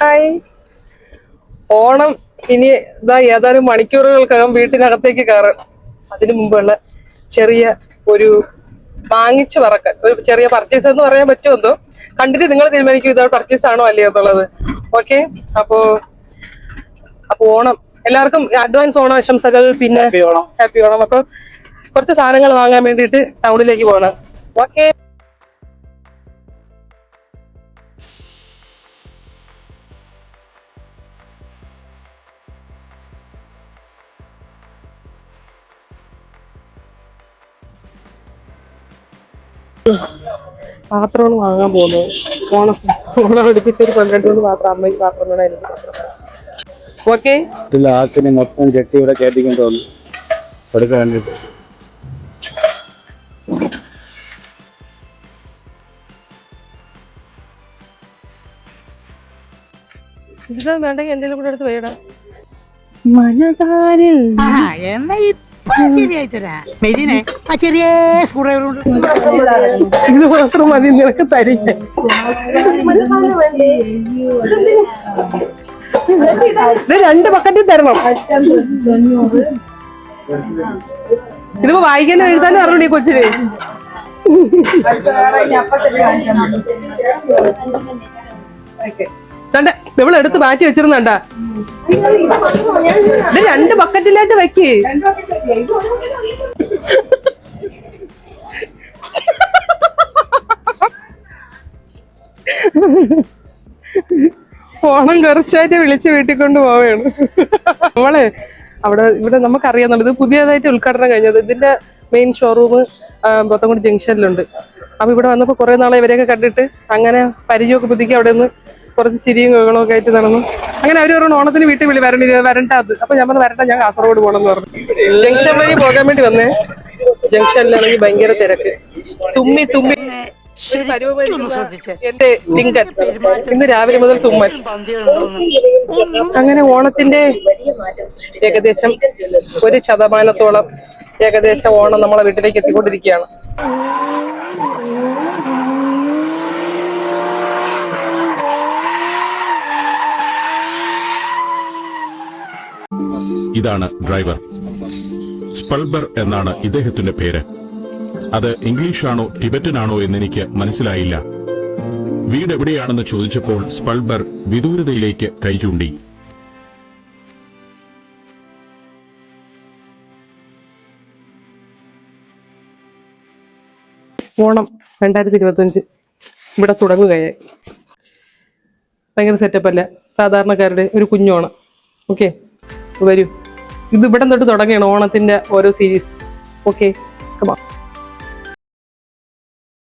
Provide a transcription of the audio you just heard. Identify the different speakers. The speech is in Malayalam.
Speaker 1: ഹായ്. ഓണം ഇനി ഇതാ ഏതാനും മണിക്കൂറുകൾക്കകം വീട്ടിനകത്തേക്ക് കയറും. അതിനു മുമ്പുള്ള ചെറിയ ഒരു വാങ്ങിച്ചു പറക്കൽ ഒരു ചെറിയ പർച്ചേസ് എന്ന് പറയാൻ പറ്റുമെന്നോ കണ്ടിട്ട് നിങ്ങൾ തീരുമാനിക്കും ഇത് പർച്ചേസ് ആണോ അല്ലയോ എന്നുള്ളത്. ഓക്കെ അപ്പോ അപ്പൊ ഓണം. എല്ലാവർക്കും അഡ്വാൻസ് ഓണം ആശംസകൾ പിന്നെ ഹാപ്പി ഓണം. അപ്പൊ കുറച്ച് സാധനങ്ങൾ വാങ്ങാൻ വേണ്ടിയിട്ട് ടൗണിലേക്ക് പോകണം ഓക്കെ പാത്രമാണ് വാങ്ങാൻ പോകുന്നത്. ഓണം ഓണം അടുപ്പിച്ച് ഒരു പന്ത്രണ്ട് മൂന്ന് പാത്രം അമ്മയ്ക്ക് പാത്രം വേണം എനിക്ക് പാത്രം ഓക്കെ
Speaker 2: ആക്കിന് മൊത്തം ചട്ടി ഇവിടെ കയറ്റിക്കൊണ്ട് വന്നു. വേണ്ടിട്ട്
Speaker 1: വേണ്ടെങ്കിൽ എന്തെങ്കിലും കൂടെ എടുത്ത് വേടാ മനതാരിൽ
Speaker 3: ആ, എന്നാ ശരിയായി തരാം. മെതിനെ ആ ചെറിയ സ്ക്രൂ ഡ്രൈവർ കൊണ്ട്.
Speaker 1: ഇത് മാത്രം മതി നിനക്ക് തരില്ല ഇത് രണ്ട് ബക്കറ്റിൽ തരണം. ഇതിപ്പോ വായിക്കാനും എഴുതാനും ഈ കൊച്ചിന്? കണ്ട ഇവൾ എടുത്ത് മാറ്റി വെച്ചിരുന്നണ്ട. രണ്ട് ബക്കറ്റിലായിട്ട് വെക്ക്. ഓണം കുറച്ചായിട്ട് വിളിച്ച് വീട്ടിൽ കൊണ്ട് പോവുകയാണ് നമ്മളെ അവിടെ ഇവിടെ നമുക്കറിയാന്നുള്ളത് പുതിയതായിട്ട് ഉദ്ഘാടനം കഴിഞ്ഞത് ഇതിന്റെ മെയിൻ ഷോറൂം പോത്തൻകുടി ജംഗ്ഷനിലുണ്ട് അപ്പൊ ഇവിടെ വന്നപ്പോ കുറെ നാളെ ഇവരെയൊക്കെ കണ്ടിട്ട് അങ്ങനെ പരിചയമൊക്കെ പുതുക്കി അവിടെ നിന്ന് കുറച്ച് ചിരിയും കുകളും ഒക്കെ ആയിട്ട് നടന്നു. അങ്ങനെ അവർ പറഞ്ഞു ഓണത്തിന് വീട്ടിൽ വിളി വരണ്ട വരണ്ട അത്. അപ്പൊ ഞാൻ പറഞ്ഞു വരണ്ട ഞാൻ കാസർഗോഡ് പോകണം എന്ന് പറഞ്ഞു. ജംഗ്ഷൻ വഴി പോകാൻ വേണ്ടി വന്നേ. ജംഗ്ഷനിലാണെങ്കിൽ ഭയങ്കര തിരക്ക്. തുമ്മി തുമ്മി. എന്റെ ടിങ്കൻ ഇന്ന് രാവിലെ മുതൽ തുമ്മൽ. അങ്ങനെ ഓണത്തിന്റെ ഏകദേശം ഒരു ശതമാനത്തോളം ഏകദേശം ഓണം നമ്മളെ വീട്ടിലേക്ക് എത്തിക്കൊണ്ടിരിക്കുകയാണ്.
Speaker 4: ഇതാണ് ഡ്രൈവർ. സ്പൾബർ എന്നാണ് ഇദ്ദേഹത്തിന്റെ പേര്. അത് ഇംഗ്ലീഷാണോ ടിബറ്റനാണോ എന്നെനിക്ക് മനസ്സിലായില്ല. വീടെവിടെയാണെന്ന് ചോദിച്ചപ്പോൾ സ്പൾബർ വിദൂരതയിലേക്ക് കൈ
Speaker 1: ഓണം രണ്ടായിരത്തി ഇരുപത്തഞ്ച് ഇവിടെ തുടങ്ങുകയായി. ഭയങ്കര സെറ്റപ്പല്ല സാധാരണക്കാരുടെ ഒരു കുഞ്ഞോണം. ഓക്കെ വരൂ. ഇത് ഇവിടെ തൊട്ട് തുടങ്ങിയാണ് ഓണത്തിന്റെ ഓരോ സീരീസ് ഓക്കെ കമാ